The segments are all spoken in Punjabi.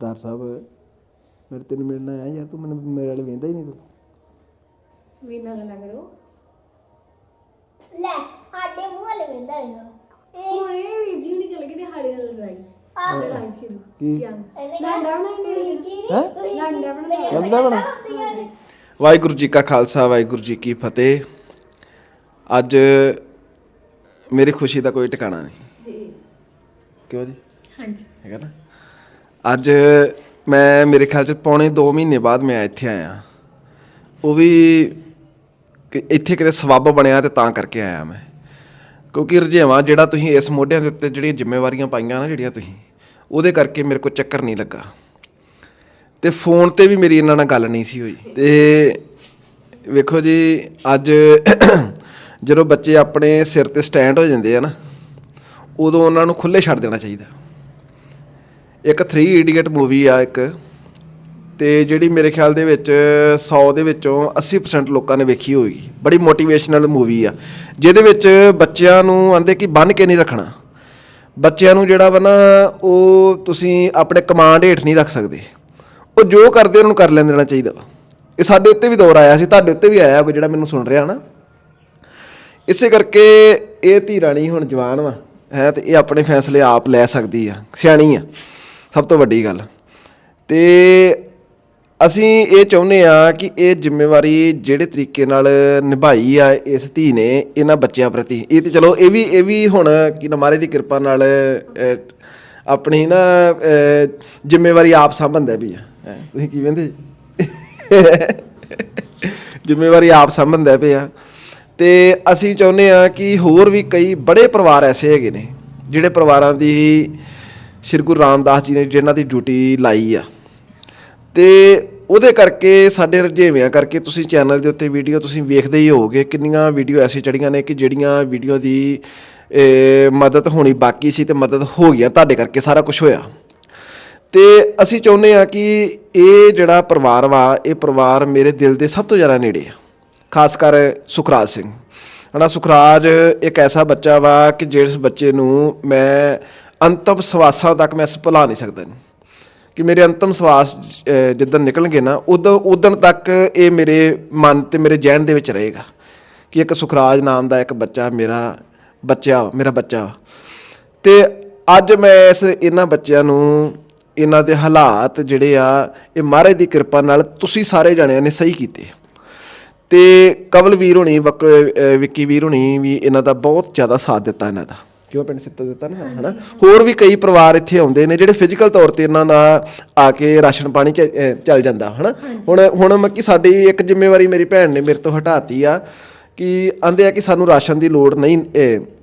ਸਤਾਰ ਸਾਹਿਬ ਮੇਰੇ ਤੈਨੂੰ ਮਿਲਣਾ ਆਇਆ ਯਾਰ ਤੂੰ ਮੈਨੂੰ ਮੇਰੇ ਵਾਲੇ ਵੇਂਦਾ ਹੀ ਨਹੀਂ ਤੂੰ। ਵੀ ਨਾ ਗੱਲਾਂ ਕਰੋ। ਲੈ ਸਾਡੇ ਮੂੰਹ ਵਾਲੇ ਵੇਂਦਾ ਰਹਿਣਾ ਹੁਣ ਇਹ ਵੀਰ ਜੀ ਨਹੀਂ ਚੱਲ ਗਏ ਨੇ ਹਾੜੇ ਨਾਲ ਲੜਾਈ। ਆਹ। ਲੜਾਈ ਸ਼ੁਰੂ। ਕੀ? ਕੀ? ਇਹਨੇ ਲਾਂਡਾ ਬਣਾਈ ਕੀ ਹੈਂ? ਤੁਸੀਂ ਲਾਂਡਾ ਬਣਾਈ ਲੰਦਾ ਬਣਾ। ਵਾਹਿਗੁਰੂ ਜੀ ਕਾ ਖਾਲਸਾ ਵਾਹਿਗੁਰੂ ਜੀ ਕੀ ਫਤਿਹ। ਅੱਜ ਮੇਰੀ ਖੁਸ਼ੀ ਦਾ ਕੋਈ ਟਿਕਾਣਾ ਨਹੀਂ। ਕਿਉਂ ਜੀ? ਹਾਂਜੀ। ਹੈਗਾ ਨਾ? ਅੱਜ ਮੈਂ, ਮੇਰੇ ਖਿਆਲ ਚ ਪੌਣੇ 2 ਮਹੀਨੇ ਬਾਅਦ ਮੈਂ ਇੱਥੇ ਆਇਆ। ਉਹ ਵੀ ਇੱਥੇ ਕਿਤੇ ਸਬੱਬ ਬਣਿਆ ਤੇ ਤਾਂ ਕਰਕੇ ਆਇਆ ਮੈਂ। ਕਿਉਂਕਿ ਰੁਝੇਵਾਂ ਜਿਹੜਾ ਤੁਸੀਂ ਇਸ ਮੋਢਿਆਂ ਦੇ ਉੱਤੇ ਜਿਹੜੀਆਂ ਜ਼ਿੰਮੇਵਾਰੀਆਂ ਪਾਈਆਂ ਨਾ ਜਿਹੜੀਆਂ ਤੁਸੀਂ, ਉਹਦੇ ਕਰਕੇ ਮੇਰੇ ਕੋਲ ਚੱਕਰ ਨਹੀਂ ਲੱਗਾ। ਤੇ ਫੋਨ ਤੇ ਵੀ ਮੇਰੀ ਇਹਨਾਂ ਨਾਲ ਗੱਲ ਨਹੀਂ ਸੀ ਹੋਈ। ਤੇ ਵੇਖੋ ਜੀ, ਅੱਜ ਜਦੋਂ ਬੱਚੇ ਆਪਣੇ ਸਿਰ ਤੇ ਸਟੈਂਡ ਹੋ ਜਾਂਦੇ ਆ ਨਾ, ਉਦੋਂ ਉਹਨਾਂ ਨੂੰ ਖੁੱਲੇ ਛੱਡ ਦੇਣਾ ਚਾਹੀਦਾ। ਇੱਕ 3 ਇਡੀਅਟ ਮੂਵੀ ਆ ਇੱਕ, ਤੇ ਜਿਹੜੀ ਮੇਰੇ ਖਿਆਲ ਦੇ ਵਿੱਚ 100 ਦੇ ਵਿੱਚੋਂ 80% ਲੋਕਾਂ ਨੇ ਵੇਖੀ ਹੋਏਗੀ ਬੜੀ ਮੋਟੀਵੇਸ਼ਨਲ ਮੂਵੀ ਆ। ਜਿਹਦੇ ਵਿੱਚ ਬੱਚਿਆਂ ਨੂੰ ਆਂਦੇ ਕਿ ਬੰਨ ਕੇ ਨਹੀਂ ਰੱਖਣਾ। ਬੱਚਿਆਂ ਨੂੰ ਜਿਹੜਾ ਵਾ ਨਾ, ਉਹ ਤੁਸੀਂ ਆਪਣੇ ਕਮਾਂਡ ਹੇਠ ਨਹੀਂ ਰੱਖ ਸਕਦੇ। ਉਹ ਜੋ ਕਰਦੇ ਉਹਨਾਂ ਨੂੰ ਕਰ ਲੈਣ ਦੇਣਾ ਚਾਹੀਦਾ ਇਹ ਸਾਡੇ ਉੱਤੇ ਵੀ ਦੌਰ ਆਇਆ ਸੀ, ਤੁਹਾਡੇ ਉੱਤੇ ਵੀ ਆਇਆ ਕੋਈ ਜਿਹੜਾ ਮੈਨੂੰ ਸੁਣ ਰਿਹਾ ਨਾ। ਇਸੇ ਕਰਕੇ ਇਹ ਧੀ ਰਾਣੀ ਹੁਣ ਜਵਾਨ ਵਾ, ਹੈ, ਤੇ ਇਹ ਆਪਣੇ ਫੈਸਲੇ ਆਪ ਲੈ ਸਕਦੀ ਆ, ਸਿਆਣੀ ਆ। ਸਭ ਤੋਂ ਵੱਡੀ ਗੱਲ। ਤੇ ਅਸੀਂ ਇਹ ਚਾਹੁੰਦੇ ਆ ਕਿ ਇਹ ਜ਼ਿੰਮੇਵਾਰੀ ਜਿਹੜੇ ਤਰੀਕੇ ਨਾਲ ਨਿਭਾਈ ਆ ਇਸ ਧੀ ਨੇ, ਇਹਨਾਂ ਬੱਚਿਆਂ ਪ੍ਰਤੀ। ਇਹ ਤੇ ਚਲੋ, ਇਹ ਵੀ ਇਹ ਵੀ ਹੁਣ ਕਿ ਨਮਾਰੇ ਦੀ ਕਿਰਪਾ ਨਾਲ ਆਪਣੀ ਨਾ ਜ਼ਿੰਮੇਵਾਰੀ ਆਪ ਸੰਭੰਦਾ ਵੀ ਆ। ਤੁਸੀਂ ਕੀ ਕਹਿੰਦੇ ਜ਼ਿੰਮੇਵਾਰੀ ਆਪ ਸੰਭੰਦਾ ਪਿਆ ਤੇ ਅਸੀਂ ਚਾਹੁੰਦੇ ਆ ਕਿ ਹੋਰ ਵੀ ਕਈ ਬੜੇ ਪਰਿਵਾਰ ਐਸੇ ਹੈਗੇ ਨੇ, ਜਿਹੜੇ ਪਰਿਵਾਰਾਂ ਦੀ ਸ੍ਰੀ ਗੁਰੂ ਰਾਮਦਾਸ ਜੀ ਨੇ ਜਿਹਨਾਂ ਦੀ ਡਿਊਟੀ ਲਾਈ ਆ। ਤੇ ਉਹਦੇ ਕਰਕੇ ਸਾਡੇ ਰੁਝੇਵਿਆਂ ਕਰਕੇ ਤੁਸੀਂ ਚੈਨਲ ਦੇ ਉੱਤੇ ਵੀਡੀਓ ਤੁਸੀਂ ਵੇਖਦੇ ਹੀ ਹੋਵੋਗੇ ਕਿੰਨੀਆਂ ਵੀਡੀਓ ਐਸੀ ਚੜੀਆਂ ਨੇ ਕਿ ਜਿਹੜੀਆਂ ਵੀਡੀਓ ਦੀ ਮਦਦ ਹੋਣੀ ਬਾਕੀ ਸੀ ਤੇ ਮਦਦ ਹੋ ਗਿਆ ਤੁਹਾਡੇ ਕਰਕੇ ਸਾਰਾ ਕੁਝ ਹੋਇਆ। ਤੇ ਅਸੀਂ ਚਾਹੁੰਦੇ ਆ ਕਿ ਇਹ ਜਿਹੜਾ ਪਰਿਵਾਰ ਵਾ, ਇਹ ਪਰਿਵਾਰ ਮੇਰੇ ਦਿਲ ਦੇ ਸਭ ਤੋਂ ਜ਼ਿਆਦਾ ਨੇੜੇ ਆ, ਖਾਸ ਕਰ ਸੁਖਰਾਜ ਸਿੰਘ। ਹਨਾ, ਸੁਖਰਾਜ ਇੱਕ ਐਸਾ ਬੱਚਾ ਵਾ ਕਿ ਜਿਸ ਬੱਚੇ ਨੂੰ ਮੈਂ ਅੰਤਮ ਸਵਾਸਾਂ ਤੱਕ ਮੈਂ ਭੁਲਾ ਨਹੀਂ ਸਕਦਾ ਕਿ ਮੇਰੇ ਅੰਤਮ ਸਵਾਸ ਜਿੱਦਣ ਨਿਕਲਣਗੇ ਨਾ, ਉਦੋਂ ਉਦੋਂ ਤੱਕ ਇਹ ਮੇਰੇ ਮਨ ਤੇ ਮੇਰੇ ਜਹਿਨ ਦੇ ਵਿੱਚ ਰਹੇਗਾ ਕਿ ਇੱਕ ਸੁਖਰਾਜ ਨਾਮ ਦਾ ਇੱਕ ਬੱਚਾ ਮੇਰਾ ਬੱਚਾ ਮੇਰਾ ਬੱਚਾ। ਵਾ। ਤੇ ਅੱਜ ਮੈਂ ਇਸ ਇਹਨਾਂ ਬੱਚਿਆਂ ਨੂੰ, ਇਹਨਾਂ ਦੇ ਹਾਲਾਤ ਜਿਹੜੇ ਆ, ਇਹ ਮਹਾਰਾਜ ਦੀ ਕਿਰਪਾ ਨਾਲ ਤੁਸੀਂ ਸਾਰੇ ਜਣਿਆਂ ਨੇ ਸਹੀ ਕੀਤੇ। ਤੇ ਕਵਲ ਵੀਰ ਹੁਣੀ, ਵਕ- ਵਿੱਕੀ ਵੀਰ ਹੁਣੀ ਵੀ ਇਹਨਾਂ ਦਾ ਬਹੁਤ ਜ਼ਿਆਦਾ ਸਾਥ ਦਿੱਤਾ ਇਹਨਾਂ ਦਾ। ਕਿਉਂ ਪਿੰਡ ਸਿੱਤਾ ਦਿੱਤਾ ਨਾ ਹਨਾ ਹੋਰ ਵੀ ਕਈ ਪਰਿਵਾਰ ਇੱਥੇ ਆਉਂਦੇ ਨੇ ਜਿਹੜੇ ਫਿਜ਼ੀਕਲ ਤੌਰ ਤੇ ਇਹਨਾਂ ਦਾ ਆ ਕੇ ਰਾਸ਼ਨ ਪਾਣੀ ਚ ਅਹ, ਚੱਲ ਜਾਂਦਾ ਹਨਾ ਹੁਣ ਹੁਣ ਮੱਕੀ ਸਾਡੀ ਇੱਕ ਜ਼ਿੰਮੇਵਾਰੀ ਮੇਰੀ ਭੈਣ ਨੇ ਮੇਰੇ ਤੋਂ ਹਟਾਤੀ ਆ ਕਿ ਆਂਦੇ ਆ ਕਿ ਸਾਨੂੰ ਰਾਸ਼ਨ ਦੀ ਲੋੜ ਨਹੀਂ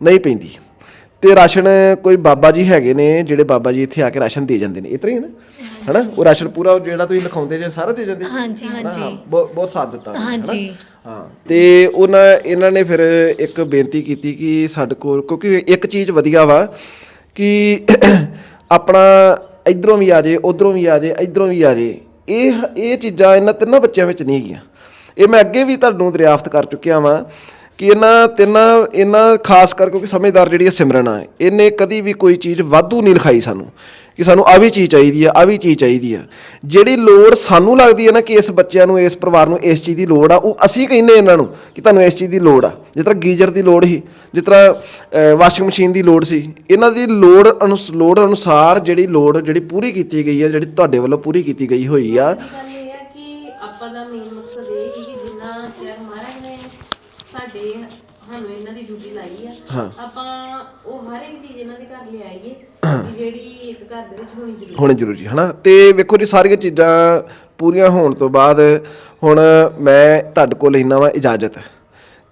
ਨਹੀਂ ਪੈਂਦੀ ਤੇ ਰਾਸ਼ਨ ਕੋਈ ਬਾਬਾ ਜੀ ਹੈਗੇ ਨੇ ਜਿਹੜੇ ਬਾਬਾ ਜੀ ਇੱਥੇ ਆ ਕੇ ਰਾਸ਼ਨ ਦੇ ਜਾਂਦੇ ਨੇ ਇਤਨਾ ਹੀ ਨਾ ਹਨਾ ਉਹ ਰਾਸ਼ਨ ਪੂਰਾ ਉਹ ਜਿਹੜਾ ਤੁਸੀਂ ਲਿਖਾਉਂਦੇ ਜੇ ਸਾਰਾ ਦੇ ਜਾਂਦੇ ਹਾਂਜੀ? ਹਾਂਜੀ। ਹਾਂ, ਬਹੁਤ ਬਹੁਤ ਸਾਥ ਦਿੱਤਾ ਉਹਨਾਂ ਨੇ, ਹਨਾ? ਹਾਂਜੀ। ਹਾਂ। ਤੇ ਉਹਨਾਂ, ਇਹਨਾਂ ਨੇ ਫਿਰ ਇੱਕ ਬੇਨਤੀ ਕੀਤੀ ਕਿ ਸਾਡੇ ਕੋਲ, ਕਿਉਂਕਿ ਇੱਕ ਚੀਜ਼ ਵਧੀਆ ਵਾ ਕਿ ਆਪਣਾ ਇਧਰੋਂ ਵੀ ਆ ਜੇ, ਉਧਰੋਂ ਵੀ ਆ ਜੇ, ਇਧਰੋਂ ਵੀ ਆ ਜੇ, ਇਹ ਇਹ ਚੀਜ਼ਾਂ ਇਹਨਾਂ ਤਿੰਨਾਂ ਬੱਚਿਆਂ ਵਿੱਚ ਨਹੀਂ ਹੈਗੀਆਂ। ਇਹ ਮੈਂ ਅੱਗੇ ਵੀ ਤੁਹਾਨੂੰ ਦਰਿਆਫਤ ਕਰ ਚੁੱਕਿਆ ਵਾਂ ਕਿ ਇਹਨਾਂ ਤਿੰਨਾਂ, ਇਹਨਾਂ ਖਾਸ ਕਰ ਕਿਉਂਕਿ ਸਮਝਦਾਰ ਜਿਹੜੀ ਸਿਮਰਨ ਆ, ਇਹਨੇ ਕਦੀ ਵੀ ਕੋਈ ਚੀਜ਼ ਵਾਧੂ ਨਹੀਂ ਲਿਖਾਈ ਸਾਨੂੰ। ਕਿ ਸਾਨੂੰ ਆ ਵੀ ਚੀਜ਼ ਚਾਹੀਦੀ ਆ ਆ ਵੀ ਚੀਜ਼ ਚਾਹੀਦੀ ਆ। ਜਿਹੜੀ ਲੋੜ ਸਾਨੂੰ ਲੱਗਦੀ ਹੈ ਨਾ ਕਿ ਇਸ ਬੱਚਿਆਂ ਨੂੰ ਇਸ ਪਰਿਵਾਰ ਨੂੰ ਇਸ ਚੀਜ਼ ਦੀ ਲੋੜ ਆ ਉਹ ਅਸੀਂ ਕਹਿੰਦੇ ਇਹਨਾਂ ਨੂੰ ਕਿ ਤੁਹਾਨੂੰ ਇਸ ਚੀਜ਼ ਦੀ ਲੋੜ ਆ। ਜਿਸ ਤਰ੍ਹਾਂ ਗੀਜ਼ਰ ਦੀ ਲੋੜ ਸੀ ਜਿਸ ਤਰ੍ਹਾਂ ਵਾਸ਼ਿੰਗ ਮਸ਼ੀਨ ਦੀ ਲੋੜ ਸੀ ਇਹਨਾਂ ਦੀ ਲੋੜ ਲੋੜ ਅਨੁਸਾਰ ਜਿਹੜੀ ਲੋੜ ਜਿਹੜੀ ਪੂਰੀ ਕੀਤੀ ਗਈ ਆ ਜਿਹੜੀ ਤੁਹਾਡੇ ਵੱਲੋਂ ਪੂਰੀ ਕੀਤੀ ਗਈ ਹੋਈ ਆ। ਗੱਲ ਇਹ ਆ ਕਿ ਆਪਾਂ ਦਾ ਮੇਨ ਮਕਸਦ ਇਹ ਸੀ ਕਿ ਜਿੰਨਾ ਚਿਰ ਮਹਾਰਾਜ ਨੇ ਸਾਡੇ ਸਾਨੂੰ ਇਹਨਾਂ ਦੀ ਡਿਊਟੀ ਲਾਈ ਆ ਆਪਾਂ ਉਹ ਹਰ ਇੱਕ ਚੀਜ਼ ਇਹਨਾਂ ਦੇ ਘਰ ਲਿਆਈਏ। ਕਿ ਜਿਹੜੀ ਇੱਕ ਘਰ ਦੇ ਵਿੱਚ ਹੋਣੀ ਜ਼ਰੂਰੀ ਹੋਣੀ ਜ਼ਰੂਰੀ, ਹਨਾ? ਤੇ ਵੇਖੋ ਜੀ, ਸਾਰੀਆਂ ਚੀਜ਼ਾਂ ਪੂਰੀਆਂ ਹੋਣ ਤੋਂ ਬਾਅਦ ਹੁਣ ਮੈਂ ਤੁਹਾਡੇ ਕੋਲ ਲੈਣਾ ਵਾ ਇਜਾਜ਼ਤ